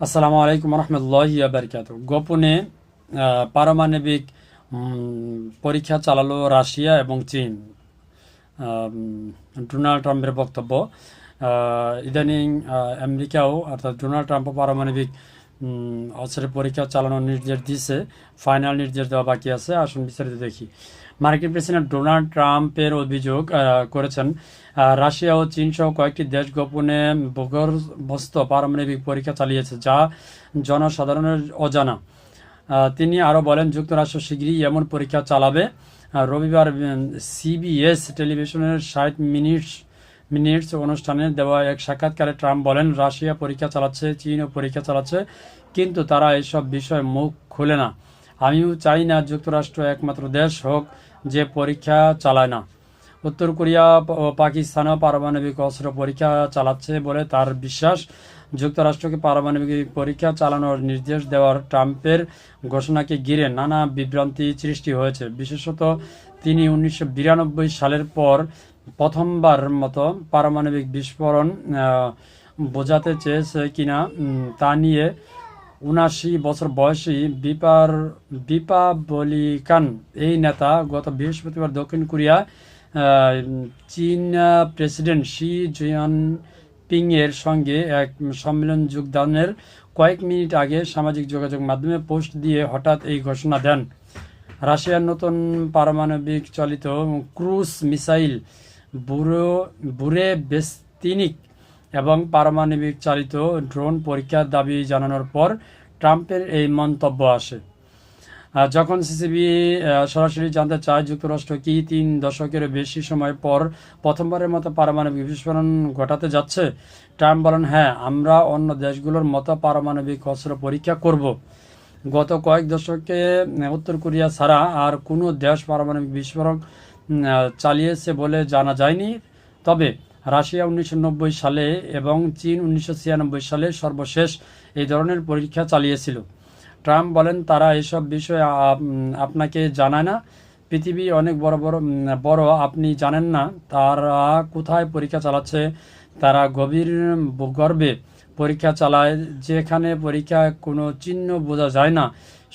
আসসালামু আলাইকুম রহমতুল্লাহ বারকাত গোপনে পারমাণবিক পরীক্ষা চালালো রাশিয়া এবং চীন। ডোনাল্ড ট্রাম্পের বক্তব্য ইদানিং আমেরিকাও অর্থাৎ ডোনাল্ড ট্রাম্পও পারমাণবিক অস্ত্রের পরীক্ষা চালানোর নির্দেশ দিয়েছে ফাইনাল নির্দেশ দেওয়া বাকি আছে। আসুন বিস্তারিত দেখি। মার্কিন প্রেসিডেন্ট ডোনাল্ড ট্রাম্পের অভিযোগ করেছেন। রাশিয়া ও চীন সহ কয়েকটি দেশ গোপনে ভূগর্ভস্থ পারমাণবিক পরীক্ষা চালিয়েছে, যা জনসাধারণের অজানা। তিনি আরও বলেন, যুক্তরাষ্ট্র শীঘ্রই এমন পরীক্ষা চালাবে। রবিবার সিবিএস টেলিভিশনের ষাট মিনিটস মিনিটস অনুষ্ঠানে দেওয়া এক সাক্ষাৎকারে ট্রাম্প বলেন, রাশিয়া পরীক্ষা চালাচ্ছে, চীনও পরীক্ষা চালাচ্ছে, কিন্তু তারা এসব বিষয়ে মুখ খুলে না। আমিও চাই না যুক্তরাষ্ট্র একমাত্র দেশ হোক যে পরীক্ষা চালায় না। উত্তর কোরিয়া ও পাকিস্তানও পারমাণবিক অস্ত্র পরীক্ষা চালাচ্ছে বলে তার বিশ্বাস। যুক্তরাষ্ট্রকে পারমাণবিক পরীক্ষা চালানোর নির্দেশ দেওয়ার ট্রাম্পের ঘোষণাকে ঘিরে নানা বিভ্রান্তি সৃষ্টি হয়েছে। বিশেষত তিনি উনিশশো বিরানব্বই সালের পর প্রথমবার মতো পারমাণবিক বিস্ফোরণ বোঝাতে চেয়েছে কিনা তা নিয়ে উনাশি বছর বয়সী বিপার বিপাবলিকান এই নেতা গত বৃহস্পতিবার দক্ষিণ কোরিয়া চীন প্রেসিডেন্ট শি জিনপিং এর সঙ্গে এক সম্মেলন যোগদানের কয়েক মিনিট আগে সামাজিক যোগাযোগ মাধ্যমে পোস্ট দিয়ে হঠাৎ এই ঘোষণা দেন। রাশিয়ার নতুন পারমাণবিক চালিত ক্রুজ মিসাইল বুরো বুরে বেস্তিনিক এবং পারমাণবিক চালিত ড্রোন পরীক্ষার দাবি জানানোর পর ট্রাম্পের এই মন্তব্য আসে। যখন সিসিবি সরাসরি জানতে চায় যুক্তরাষ্ট্র কি তিন দশকের বেশি সময় পর প্রথমবারের মতো পারমাণবিক বিস্ফোরণ ঘটাতে যাচ্ছে, ট্রাম্প বলেন হ্যাঁ আমরা অন্য দেশগুলোর মতো পারমাণবিক অস্ত্র পরীক্ষা করব। গত কয়েক দশকে উত্তর কোরিয়া ছাড়া আর কোনো দেশ পারমাণবিক বিস্ফোরক চালিয়েছে বলে জানা যায়নি। তবে রাশিয়া উনিশশো নব্বই সালে এবং চীন উনিশশো ছিয়ানব্বই সালে সর্বশেষ এই ধরনের পরীক্ষা চালিয়েছিল। ট্রাম্প বলেন, তারা এসব বিষয়ে আপনাকে জানায় না। পৃথিবী অনেক বড় বড় বড়, আপনি জানেন না। তারা কোথায় পরীক্ষা চালাচ্ছে? তারা গভীর গর্বে পরীক্ষা চালায়, যেখানে পরীক্ষা কোনো চিহ্ন বোঝা যায় না।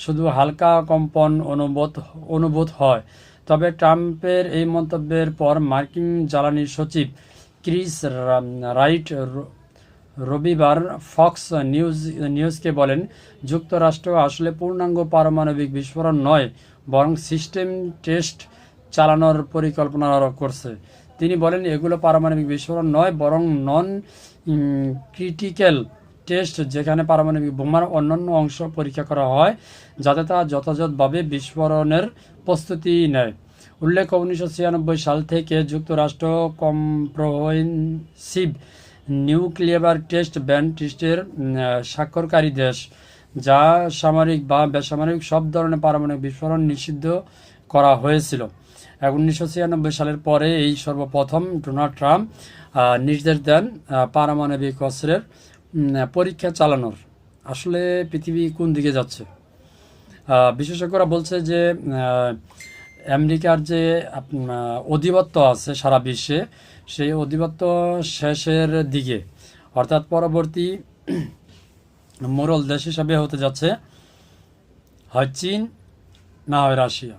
শুধু হালকা কম্পন অনুবোধ অনুভূত হয়। তবে ট্রাম্পের এই মন্তব্যের পর মার্কিন জ্বালানি সচিব ক্রিস রাইট রবিবার ফক্স নিউজ, নিউজকে বলেন, যুক্তরাষ্ট্র আসলে পূর্ণাঙ্গ পারমাণবিক বিস্ফোরণ নয়, বরং সিস্টেম টেস্ট চালানোর পরিকল্পনা করছে। তিনি বলেন, এগুলো পারমাণবিক বিস্ফোরণ নয়, বরং নন ক্রিটিক্যাল টেস্ট, যেখানে পারমাণবিক বোমার অন্যান্য অংশ পরীক্ষা করা হয়, যাতে তা যথাযথভাবে বিস্ফোরণের প্রস্তুতি নেয়। উল্লেখ্য, উনিশশো ছিয়ানব্বই সাল থেকে যুক্তরাষ্ট্র কম্প্রহেন্সিভ নিউক্লিয়ার টেস্ট ব্যান টেস্টের স্বাক্ষরকারী দেশ, যা সামরিক বা বেসামরিক সব ধরনের পারমাণবিক বিস্ফোরণ নিষিদ্ধ করা হয়েছিল। উনিশশো ছিয়ানব্বই সালের পরে এই সর্বপ্রথম ডোনাল্ড ট্রাম্প নির্দেশ দেন পারমাণবিক অস্ত্রের পরীক্ষা চালানোর। আসলে পৃথিবী কোন দিকে যাচ্ছে? বিশেষজ্ঞরা বলছে যে আমেরিকার যে অধিপত্য আছে সারা বিশ্বে, সেই অধিপত্য শেষের দিকে, অর্থাৎ পরবর্তী মোরল দেশ হিসাবে হতে যাচ্ছে হয় চীন, না হয় রাশিয়া।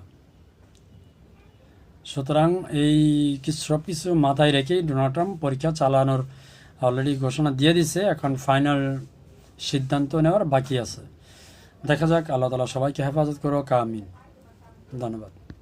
সুতরাং এই সব কিছু মাথায় রেখেই ডোনাল্ড ট্রাম্প পরীক্ষা চালানোর অলরেডি ঘোষণা দিয়ে দিছে এখন ফাইনাল সিদ্ধান্ত নেওয়ার বাকি আছে। দেখা যাক, আল্লাহ তালা সবাইকে হেফাজত করো কামিন ধন্যবাদ।